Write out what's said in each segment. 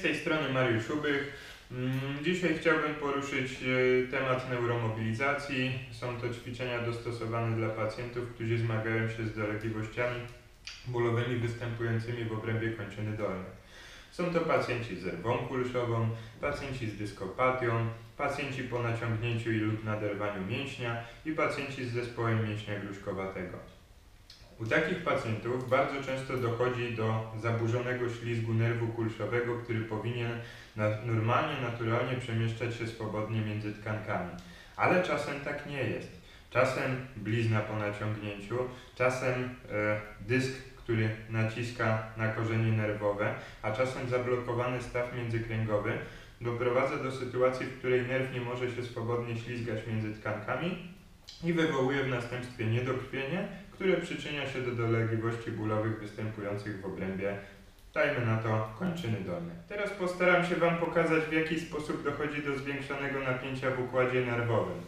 z tej strony Mariusz Ubych. Mm, Dzisiaj chciałbym poruszyć e, temat neuromobilizacji. Są to ćwiczenia dostosowane dla pacjentów, którzy zmagają się z dolegliwościami bólowymi występującymi w obrębie kończyny dolnej. Są to pacjenci z rwą kulszową, pacjenci z dyskopatią, pacjenci po naciągnięciu i lub naderwaniu mięśnia i pacjenci z zespołem mięśnia gruszkowatego. U takich pacjentów bardzo często dochodzi do zaburzonego ślizgu nerwu kulszowego, który powinien normalnie, naturalnie przemieszczać się swobodnie między tkankami. Ale czasem tak nie jest. Czasem blizna po naciągnięciu, czasem e, dysk, który naciska na korzenie nerwowe, a czasem zablokowany staw międzykręgowy doprowadza do sytuacji, w której nerw nie może się swobodnie ślizgać między tkankami i wywołuje w następstwie niedokrwienie, które przyczynia się do dolegliwości bólowych występujących w obrębie, dajmy na to, kończyny dolnej. Teraz postaram się Wam pokazać, w jaki sposób dochodzi do zwiększonego napięcia w układzie nerwowym.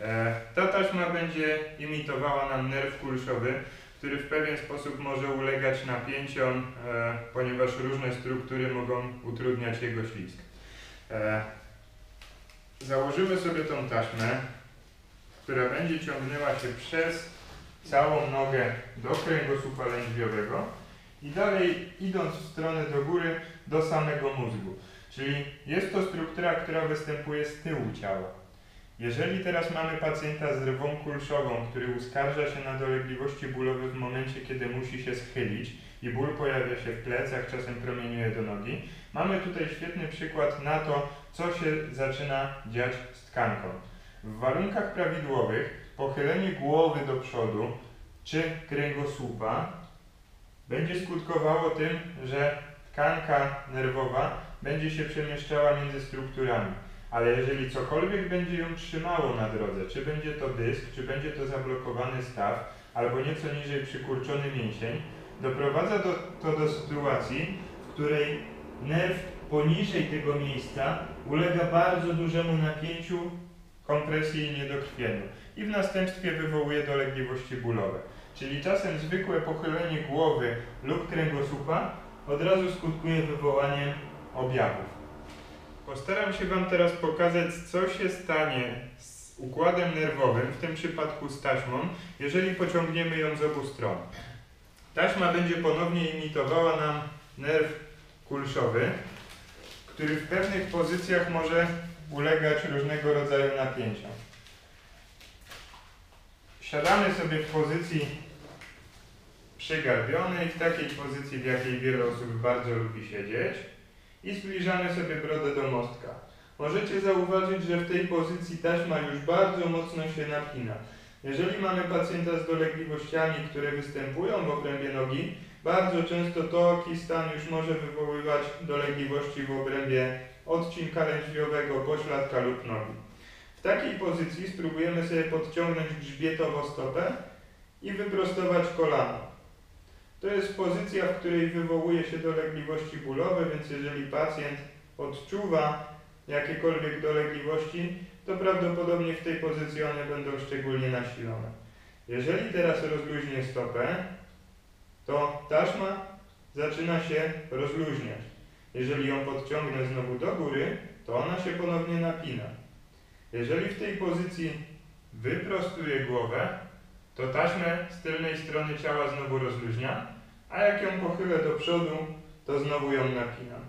E, ta taśma będzie imitowała nam nerw kulszowy, który w pewien sposób może ulegać napięciom, e, ponieważ różne struktury mogą utrudniać jego ślizg. E, założymy sobie tą taśmę, która będzie ciągnęła się przez całą nogę do kręgosłupa lędźwiowego i dalej idąc w stronę do góry do samego mózgu. Czyli jest to struktura, która występuje z tyłu ciała. Jeżeli teraz mamy pacjenta z rwą kulszową, który uskarża się na dolegliwości bólowe w momencie, kiedy musi się schylić i ból pojawia się w plecach, czasem promieniuje do nogi, mamy tutaj świetny przykład na to, co się zaczyna dziać z tkanką. W warunkach prawidłowych pochylenie głowy do przodu czy kręgosłupa będzie skutkowało tym, że tkanka nerwowa będzie się przemieszczała między strukturami. Ale jeżeli cokolwiek będzie ją trzymało na drodze, czy będzie to dysk, czy będzie to zablokowany staw, albo nieco niżej przykurczony mięsień, doprowadza do, to do sytuacji, w której nerw poniżej tego miejsca ulega bardzo dużemu napięciu, kompresji i niedokrwieniu i w następstwie wywołuje dolegliwości bólowe. Czyli czasem zwykłe pochylenie głowy lub kręgosłupa od razu skutkuje wywołaniem objawów. Postaram się Wam teraz pokazać, co się stanie z układem nerwowym, w tym przypadku z taśmą, jeżeli pociągniemy ją z obu stron. Taśma będzie ponownie imitowała nam nerw kulszowy, który w pewnych pozycjach może ulegać różnego rodzaju napięciom. Siadamy sobie w pozycji przygarbionej, w takiej pozycji, w jakiej wiele osób bardzo lubi siedzieć i zbliżamy sobie brodę do mostka. Możecie zauważyć, że w tej pozycji taśma już bardzo mocno się napina. Jeżeli mamy pacjenta z dolegliwościami, które występują w obrębie nogi, bardzo często to stan już może wywoływać dolegliwości w obrębie odcinka lędźwiowego, pośladka lub nogi. W takiej pozycji spróbujemy sobie podciągnąć grzbietowo stopę i wyprostować kolano. To jest pozycja, w której wywołuje się dolegliwości bólowe, więc jeżeli pacjent odczuwa jakiekolwiek dolegliwości, to prawdopodobnie w tej pozycji one będą szczególnie nasilone. Jeżeli teraz rozluźnię stopę, to taśma zaczyna się rozluźniać. Jeżeli ją podciągnę znowu do góry, to ona się ponownie napina. Jeżeli w tej pozycji wyprostuję głowę, to taśmę z tylnej strony ciała znowu rozluźnia, a jak ją pochylę do przodu, to znowu ją napinam.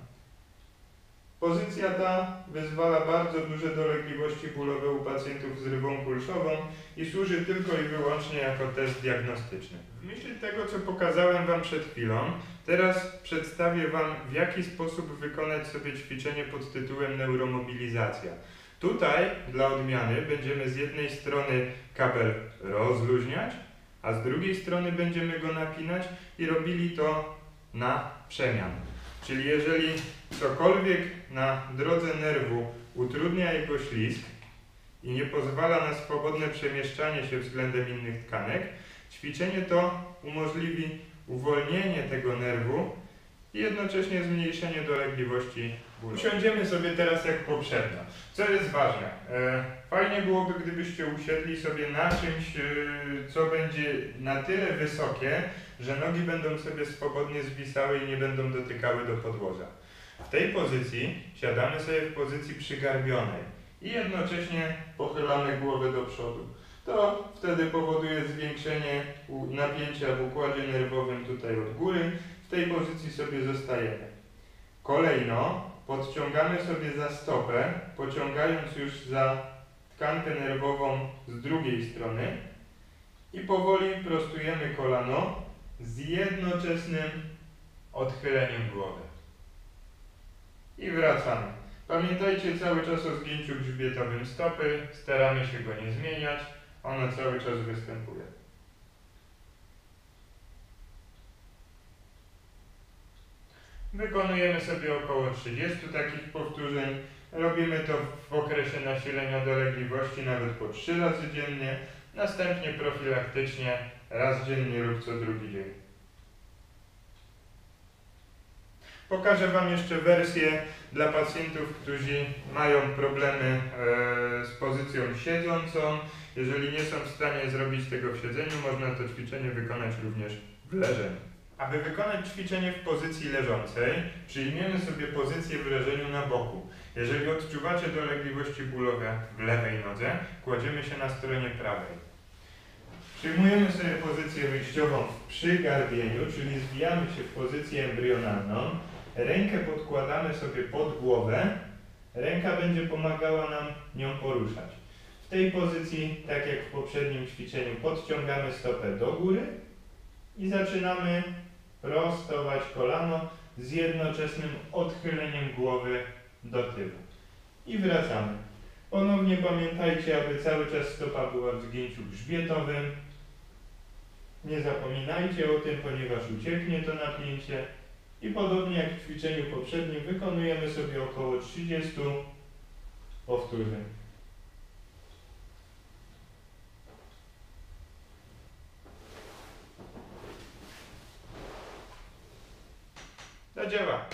Pozycja ta wyzwala bardzo duże dolegliwości bólowe u pacjentów z rybą kulszową i służy tylko i wyłącznie jako test diagnostyczny. W myśl tego, co pokazałem Wam przed chwilą, teraz przedstawię Wam, w jaki sposób wykonać sobie ćwiczenie pod tytułem neuromobilizacja. Tutaj dla odmiany będziemy z jednej strony kabel rozluźniać, a z drugiej strony będziemy go napinać i robili to na przemian. Czyli jeżeli cokolwiek na drodze nerwu utrudnia jego ślizg i nie pozwala na swobodne przemieszczanie się względem innych tkanek, ćwiczenie to umożliwi uwolnienie tego nerwu i jednocześnie zmniejszenie dolegliwości bólu. Usiądziemy sobie teraz jak poprzednio. Co jest ważne? E, fajnie byłoby, gdybyście usiedli sobie na czymś, e, co będzie na tyle wysokie, że nogi będą sobie swobodnie zwisały i nie będą dotykały do podłoża. W tej pozycji siadamy sobie w pozycji przygarbionej i jednocześnie pochylamy głowę do przodu. To wtedy powoduje zwiększenie napięcia w układzie nerwowym tutaj od góry. W tej pozycji sobie zostajemy. Kolejno podciągamy sobie za stopę, pociągając już za tkankę nerwową z drugiej strony i powoli prostujemy kolano z jednoczesnym odchyleniem głowy. I wracamy. Pamiętajcie cały czas o zgięciu grzbietowym stopy, staramy się go nie zmieniać, ono cały czas występuje. Wykonujemy sobie około 30 takich powtórzeń. Robimy to w okresie nasilenia dolegliwości nawet po 3 razy dziennie, następnie profilaktycznie raz dziennie lub co drugi dzień. Pokażę Wam jeszcze wersję dla pacjentów, którzy mają problemy e, z pozycją siedzącą. Jeżeli nie są w stanie zrobić tego w siedzeniu, można to ćwiczenie wykonać również w leżeniu. Aby wykonać ćwiczenie w pozycji leżącej, przyjmiemy sobie pozycję w leżeniu na boku. Jeżeli odczuwacie dolegliwości bólowe w lewej nodze, kładziemy się na stronie prawej. Przyjmujemy sobie pozycję wyjściową w przygarbieniu, czyli zwijamy się w pozycję embrionalną. Rękę podkładamy sobie pod głowę. Ręka będzie pomagała nam nią poruszać. W tej pozycji, tak jak w poprzednim ćwiczeniu, podciągamy stopę do góry i zaczynamy prostować kolano z jednoczesnym odchyleniem głowy do tyłu. I wracamy. Ponownie pamiętajcie, aby cały czas stopa była w zgięciu grzbietowym. Nie zapominajcie o tym, ponieważ ucieknie to napięcie. I podobnie jak w ćwiczeniu poprzednim, wykonujemy sobie około 30 powtórzeń. Do dzieła!